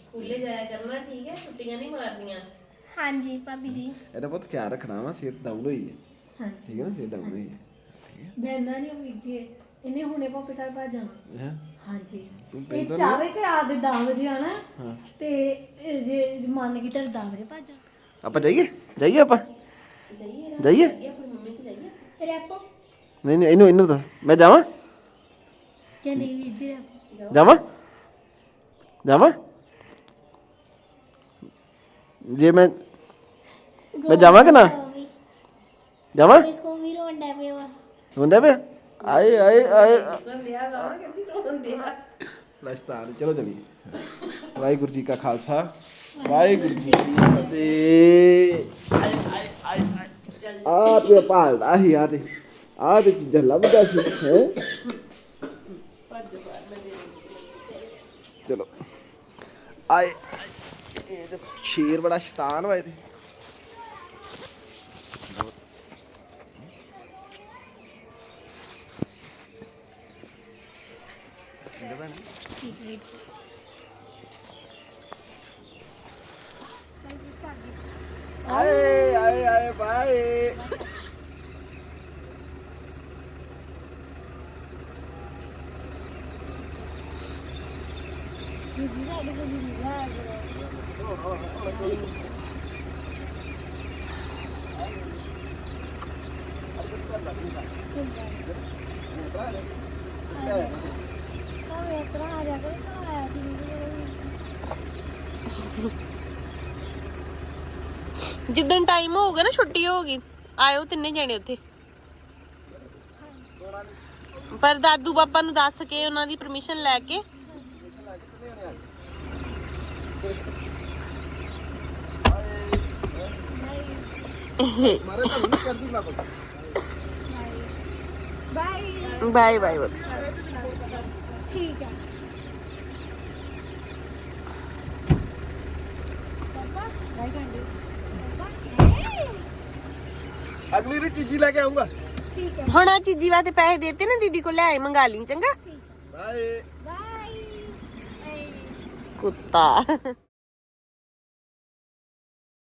ਸਕੂਲੇ ਜਾਇਆ ਕਰਨਾ ਠੀਕ ਹੈ? ਛੁੱਟੀਆਂ ਨਹੀਂ ਮਾਰਨੀਆਂ? ਹਾਂਜੀ ਭਾਬੀ ਜੀ। ਇਹਦਾ ਬਹੁਤ ਖਿਆਲ ਰੱਖਣਾ ਵਾ ਸਿਹਤ ਡਾਊਨ ਹੋਈ ਹੈ। ਹਾਂਜੀ। ਠੀਕ ਹੈ ਨਾ ਸਿਹਤ ਡਾਊਨ ਹੋਈ ਹੈ। ਬੈਂਦਾ ਨਹੀਂ ਵੀਰ ਜੀ ਇਹਨੇ ਹੁਣੇ ਪਾਪੇ ਘਰ ਭੱਜ ਜਾਣਾ ਹੈਂ? ਹਾਂਜੀ। ਤੂੰ ਇਹ ਪੈਂਦਾ ਨੀ? ਚਾਵੇ ਤੇ ਰਾਤ ਦੇ 10 ਵਜੇ ਆਣਾ ਹਾਂ। ਤੇ ਇਹ ਜੇ ਮੰਨ ਗਈ ਤਾਂ 10 ਵਜੇ ਭੱਜ ਜਾਣਾ ਆਪਾਂ ਜਾਈਏ? ਜਾਈਏ ਆਪਾਂ? ਜਾਈਏ ਜਾਈਏ? ਆਪਣੀ ਮੰਮੀ ਕੋਲ ਜਾਈਏ। ਰੈਪੋ। ਨਹੀਂ ਨਹੀਂ ਇਹਨੂੰ ਇਹਨੂੰ ਤਾਂ। ਮੈਂ ਜਾਵਾਂ? ਕਿ ਨਹੀਂ ਵੀਰ ਜੀ ਰੈਪੋ। ਜਾਵਾਂ? ਜਾਵਾਂ? ਜੇ ਮੈਂ ਮੈਂ ਜਾਵਾਂ ਕਿ ਨਾ? ਜਾਵਾਂ? ਦੇਖੋ ਵੀ ਰੋਂਡਾ ਪਿਆ ਵਾ। ਹੁੰਦਾ ਪਿਆ ਆਏ ਆਏ ਆਏ। ਵਿਆਹ ਦਾ ਕਹਿੰਦੀ ਰੋਂਦੇ ਆ ਲਸਤਾਨ ਚਲੋ ਚਲੀਏ। ਵਾਹਿਗੁਰੂ ਜੀ ਕਾ ਖਾਲਸਾ। ਵਾਹਿਗੁਰੂ ਜੀ ਕੀ ਫਤਿਹ। ਆਏ ਆਏ ਆਏ ਆਏ ਆ ਤੇ ਭਾਲਦਾ ਸੀ ਆ ਤੇ ਆ ਤੇ ਚੀਜ਼ਾਂ ਲੱਭਦਾ ਸੀ ਹੈ? ਆਏ। ਆਏ, ਇਹ ਤੇ ਸ਼ੇਰ ਬੜਾ ਸ਼ੈਤਾਨ ਵਾ ਇਹਦੇ ਆਏ ਆਏ ਆਏ ਬਾਏ। ਜਿੱਦਣ ਟਾਈਮ ਹੋਊਗਾ ਨਾ, ਛੁੱਟੀ ਹੋਊਗੀ, ਆਇਓ ਤਿੰਨੇ ਜਣੇ ਉੱਥੇ। ਪਰ ਦਾਦੂ ਪਾਪਾ ਨੂੰ ਦੱਸ ਕੇ ਉਹਨਾਂ ਦੀ ਪਰਮਿਸ਼ਨ ਲੈ ਕੇ ਮਾਰੇ ਤਾਂ ਨਹੀਂ ਕਰਦੀ ਨਾ ਪਤਾ ਬਾਏ ਬਾਏ ਅਗਲੀ ਰੀ ਚੀਜ਼ੀ ਲੈ ਕੇ ਆਉਂਗਾ ਹੁਣ ਆ ਚੀਜ਼ੀ ਵਾਸਤੇ ਪੈਸੇ ਦੇਤੇ ਨਾ ਦੀਦੀ ਕੋ ਲੈ ਆਈ ਮੰਗਾ ਲਈ ਚੰਗਾ? ਬਾਏ ਕੁੱਤਾ